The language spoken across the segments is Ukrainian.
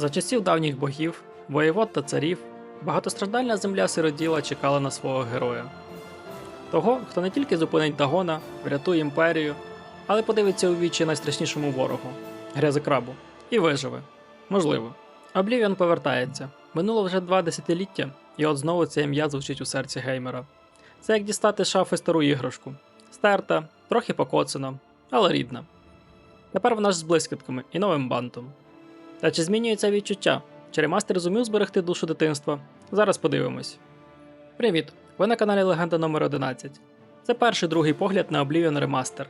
За часів давніх богів, воєвод та царів, багатостраждальна земля сироділа чекала на свого героя. Того, хто не тільки зупинить Дагона, врятує імперію, але подивиться у вічі найстрашнішому ворогу грязекрабу, і виживе. Можливо. Облівіон повертається. Минуло вже два десятиліття, і от знову це ім'я звучить у серці геймера. Це як дістати шафи стару іграшку. Стерта, трохи покоцана, але рідна. Тепер вона ж з блискітками і новим бантом. Та чи змінюється відчуття? Чи ремастер зумів зберегти душу дитинства? Зараз подивимось. Привіт! Ви на каналі Легенда номер 11 Це перший другий погляд на Oblivion Remaster.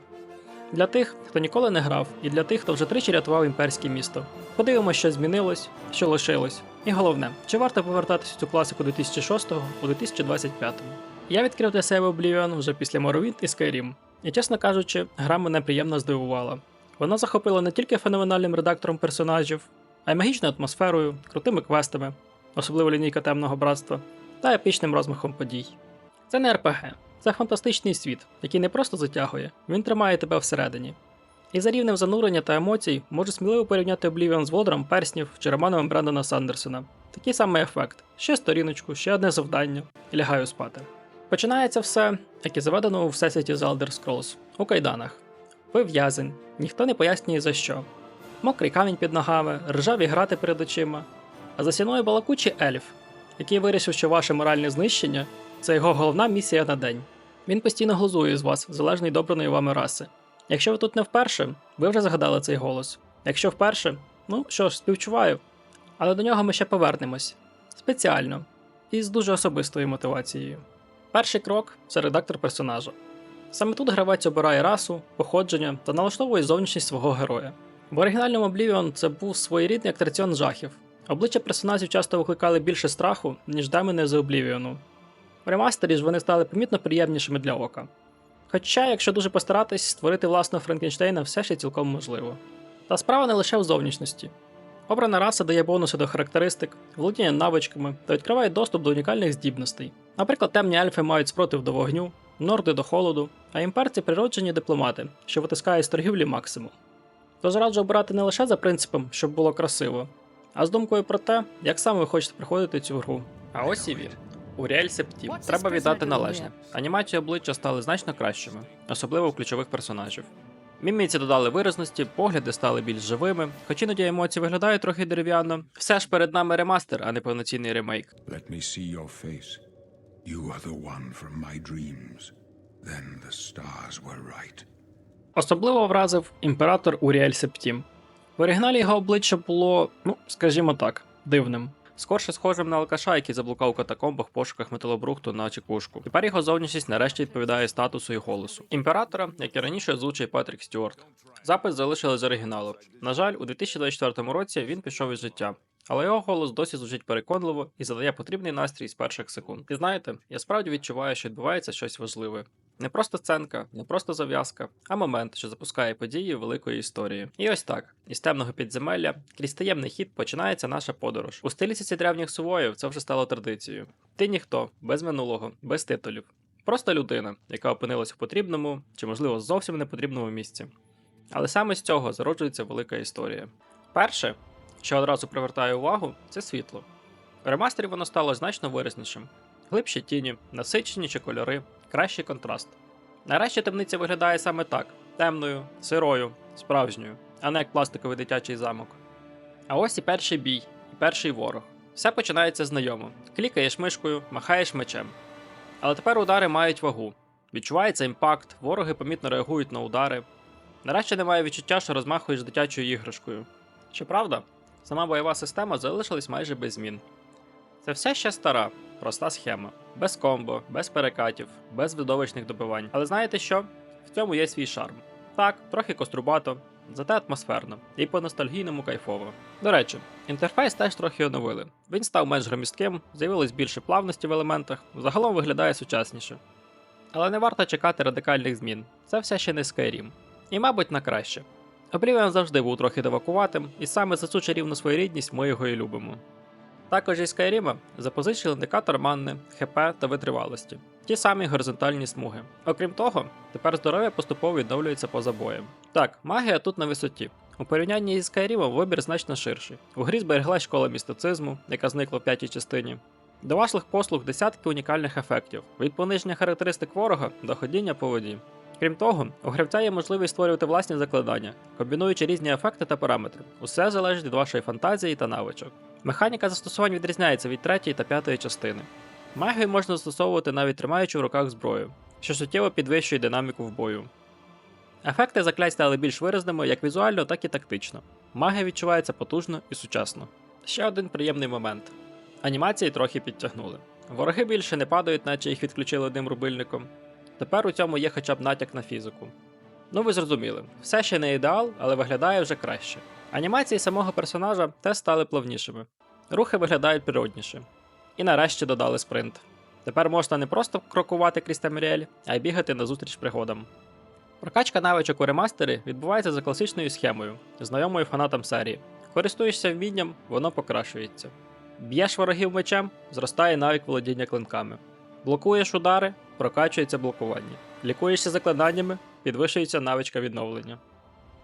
Для тих, хто ніколи не грав, і для тих, хто вже тричі рятував імперське місто. Подивимось, що змінилось, що лишилось. І головне, чи варто повертатися в цю класику 2006-го у 2025-му. Я відкрив для себе Oblivion вже після Morrowind і Skyrim. І чесно кажучи, гра мене приємно здивувала. Вона захопила не тільки феноменальним редактором персонажів, а й магічною атмосферою, крутими квестами, особливо лінійка темного братства, та епічним розмахом подій. Це не РПГ, це фантастичний світ, який не просто затягує, він тримає тебе всередині. І за рівнем занурення та емоцій можу сміливо порівняти Oblivion з Володаром перснів чи романом Брендона Сандерсона. Такий самий ефект: ще сторіночку, ще одне завдання, і лягаю спати. Починається все, як і заведено у всесвіті з Elder Scrolls, у кайданах. Ви в'язень, ніхто не пояснює за що. Мокрий камінь під ногами, ржаві грати перед очима, а за стіною балакучий ельф, який вирішив, що ваше моральне знищення це його головна місія на день. Він постійно глузує з вас, залежно від обраної вами раси. Якщо ви тут не вперше, ви вже згадали цей голос. Якщо вперше, ну що ж, співчуваю. Але до нього ми ще повернемось спеціально і з дуже особистою мотивацією. Перший крок це редактор персонажа. Саме тут гравець обирає расу, походження та налаштовує зовнішність свого героя. В оригінальному Oblivion це був своєрідний актраціон жахів. Обличчя персонажів часто викликали більше страху, ніж демони з Oblivion. В ремастері ж вони стали помітно приємнішими для ока. Хоча, якщо дуже постаратись, створити власного Франкенштейна все ще цілком можливо. Та справа не лише в зовнішності. Обрана раса дає бонуси до характеристик, володіння навичками та відкриває доступ до унікальних здібностей. Наприклад, темні ельфи мають спротив до вогню, норди до холоду, а імперці природжені дипломати, що витискають з торгівлі максимум. Тож раджу обирати не лише за принципом, щоб було красиво, а з думкою про те, як саме ви хочете приходити цю гру. А ось і він. Уріель Септім. Треба віддати належне. Анімації обличчя стали значно кращими, особливо у ключових персонажів. Міміці додали виразності, погляди стали більш живими, хоч іноді емоції виглядають трохи дерев'яно. Все ж перед нами ремастер, а не повноцінний ремейк. Let me see your face. You are the one from my dreams. Then the stars were right. Особливо вразив імператор Уріель Септім. В оригіналі його обличчя було, ну, скажімо так, дивним. Скорше схожим на алкаша, який заблукав катакомбах в пошуках металобрухту на чекушку. Тепер його зовнішність нарешті відповідає статусу і голосу. Імператора, як і раніше озвучує Патрік Стюарт. Запис залишили з оригіналу. На жаль, у 2024 році він пішов із життя. Але його голос досі звучить переконливо і задає потрібний настрій з перших секунд. І знаєте, я справді відчуваю, що відбувається щось важливе. Не просто сценка, не просто зав'язка, а момент, що запускає події великої історії. І ось так, із темного підземелля, крізь таємний хід починається наша подорож. У стилістиці древніх сувоїв це вже стало традицією. Ти ніхто, без минулого, без титулів. Просто людина, яка опинилась у потрібному чи, можливо, зовсім непотрібному місці. Але саме з цього зароджується велика історія. Перше, що одразу привертає увагу, це світло. В ремастері воно стало значно виразнішим. Глибші тіні, насиченіші кольори, кращий контраст. Нарешті темниця виглядає саме так: темною, сирою, справжньою, а не як пластиковий дитячий замок. А ось і перший бій, і перший ворог. Все починається знайомо. Клікаєш мишкою, махаєш мечем. Але тепер удари мають вагу. Відчувається імпакт, вороги помітно реагують на удари. Нарешті немає відчуття, що розмахуєш дитячою іграшкою. Щоправда, сама бойова система залишилась майже без змін. Це все ще стара, проста схема. Без комбо, без перекатів, без видовищних добивань. Але знаєте що? В цьому є свій шарм. Так, трохи кострубато, зате атмосферно і по-ностальгійному кайфово. До речі, інтерфейс теж трохи оновили. Він став менш громістким, з'явилось більше плавності в елементах, загалом виглядає сучасніше. Але не варто чекати радикальних змін. Це все ще не Skyrim. І, мабуть, на краще. Oblivion завжди був трохи девакуватим, і саме за цю чарівну своєрідність ми його і любимо. Також із Skyrim запозичили індикатор манни, ХП та витривалості, ті самі горизонтальні смуги. Окрім того, тепер здоров'я поступово відновлюється поза боєм. Так, магія тут на висоті. У порівнянні із Skyrim вибір значно ширший. У грі збереглась школа містицизму, яка зникла в п'ятій частині. До ваших послуг десятки унікальних ефектів, від пониження характеристик ворога до ходіння по воді. Крім того, у гравця є можливість створювати власні закладання, комбінуючи різні ефекти та параметри. Усе залежить від вашої фантазії та навичок. Механіка застосувань відрізняється від третьої та п'ятої частини. Магію можна застосовувати навіть тримаючи в руках зброю, що суттєво підвищує динаміку в бою. Ефекти заклять стали більш виразними як візуально, так і тактично. Магія відчувається потужно і сучасно. Ще один приємний момент. Анімації трохи підтягнули. Вороги більше не падають, наче їх відключили одним рубильником. Тепер у цьому є хоча б натяк на фізику. Ну ви зрозуміли, все ще не ідеал, але виглядає вже краще. Анімації самого персонажа теж стали плавнішими. Рухи виглядають природніше. І нарешті додали спринт. Тепер можна не просто крокувати крізь Таміріель, а й бігати назустріч пригодам. Прокачка навичок у ремастері відбувається за класичною схемою, знайомою фанатам серії. Користуєшся вмінням, воно покращується. Б'єш ворогів мечем, зростає навик володіння клинками. Блокуєш удари, прокачується блокування. Лікуєшся закладаннями, підвищується навичка відновлення.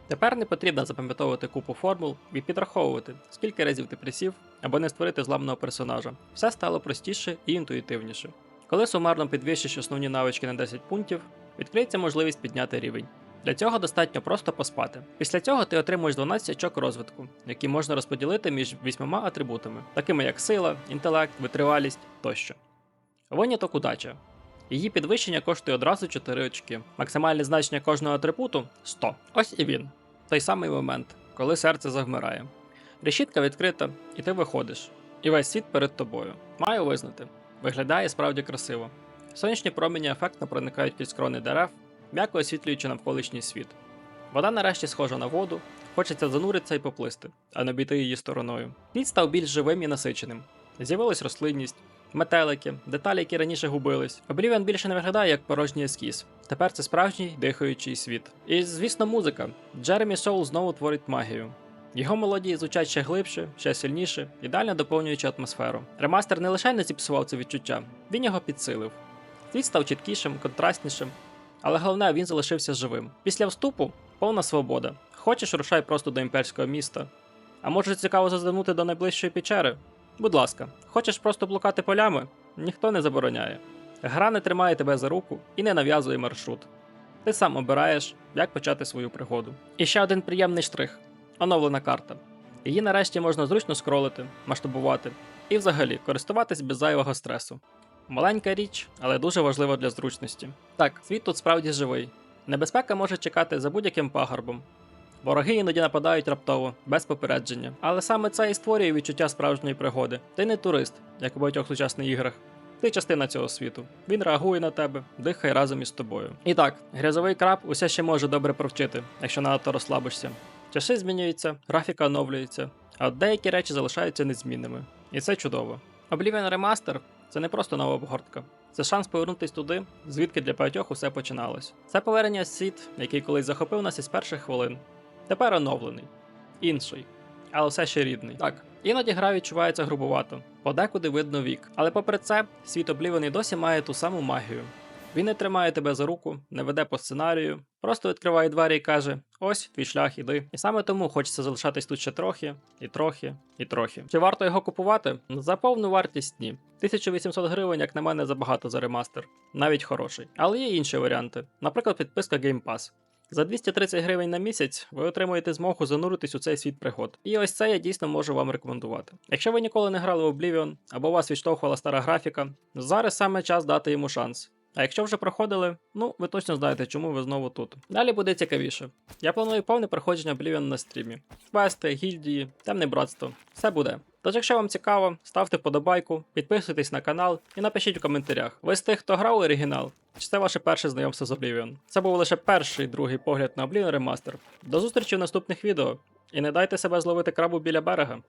Тепер не потрібно запам'ятовувати купу формул і підраховувати, скільки разів ти присів, аби не створити зламного персонажа. Все стало простіше і інтуїтивніше. Коли сумарно підвищиш основні навички на 10 пунктів, відкриється можливість підняти рівень. Для цього достатньо просто поспати. Після цього ти отримуєш 12 очок розвитку, які можна розподілити між вісьмома атрибутами, такими як сила, інтелект, витривалість тощо. Виняток удача. Її підвищення коштує одразу 4 очки. Максимальне значення кожного атрибуту 100. Ось і він. Той самий момент, коли серце завмирає. Решітка відкрита, і ти виходиш. І весь світ перед тобою. Маю визнати. Виглядає справді красиво. Сонячні промені ефектно проникають крізь крони дерев, м'яко освітлюючи навколишній світ. Вода нарешті схожа на воду, хочеться зануритися і поплисти, а не обійти її стороною. Світ став більш живим і насиченим. З'явилась рослинність, метелики, деталі, які раніше губились. Oblivion більше не виглядає як порожній ескіз. Тепер це справжній дихаючий світ. І, звісно, музика. Джеремі Соул знову творить магію. Його мелодії звучать ще глибше, ще сильніше, ідеально доповнюючи атмосферу. Ремастер не лише не зіпсував це відчуття, він його підсилив. Світ став чіткішим, контрастнішим, але головне, він залишився живим. Після вступу повна свобода. Хочеш, рушай просто до імперського міста. А може цікаво зазирнути до найближчої печери? Будь ласка, хочеш просто блукати полями? Ніхто не забороняє. Гра не тримає тебе за руку і не нав'язує маршрут. Ти сам обираєш, як почати свою пригоду. І ще один приємний штрих оновлена карта. Її нарешті можна зручно скролити, масштабувати і взагалі користуватись без зайвого стресу. Маленька річ, але дуже важлива для зручності. Так, світ тут справді живий. Небезпека може чекати за будь-яким пагорбом. Вороги іноді нападають раптово, без попередження. Але саме це і створює відчуття справжньої пригоди. Ти не турист, як у багатьох сучасних іграх. Ти частина цього світу. Він реагує на тебе, дихає разом із тобою. І так, грязовий краб усе ще може добре провчити, якщо надто розслабишся. Часи змінюються, графіка оновлюється, а деякі речі залишаються незмінними. І це чудово. Oblivion Remaster – це не просто нова обгортка. Це шанс повернутися туди, звідки для багатьох усе починалось. Це повернення в світ, який колись захопив нас із перших хвилин. Тепер оновлений, інший, але все ще рідний. Так, іноді гра відчувається грубувато, подекуди видно вік. Але попри це, світ і досі має ту саму магію. Він не тримає тебе за руку, не веде по сценарію, просто відкриває двері і каже: ось твій шлях, іди. І саме тому хочеться залишатись тут ще трохи, і трохи, і трохи. Чи варто його купувати? За повну вартість ні. 1800 гривень, як на мене, забагато за ремастер, навіть хороший. Але є інші варіанти, наприклад, підписка Game Pass. За 230 гривень на місяць ви отримуєте змогу зануритись у цей світ пригод. І ось це я дійсно можу вам рекомендувати. Якщо ви ніколи не грали в Oblivion або вас відштовхувала стара графіка, зараз саме час дати йому шанс. А якщо вже проходили, ну ви точно знаєте, чому ви знову тут. Далі буде цікавіше. Я планую повне проходження Oblivion на стрімі. Квести, гільдії, темне братство. Все буде. Тож, якщо вам цікаво, ставте подобайку, підписуйтесь на канал і напишіть у коментарях. Ви з тих, хто грав оригінал, чи це ваше перше знайомство з Oblivion? Це був лише перший другий погляд на Oblivion Remaster. До зустрічі в наступних відео. І не дайте себе зловити крабу біля берега.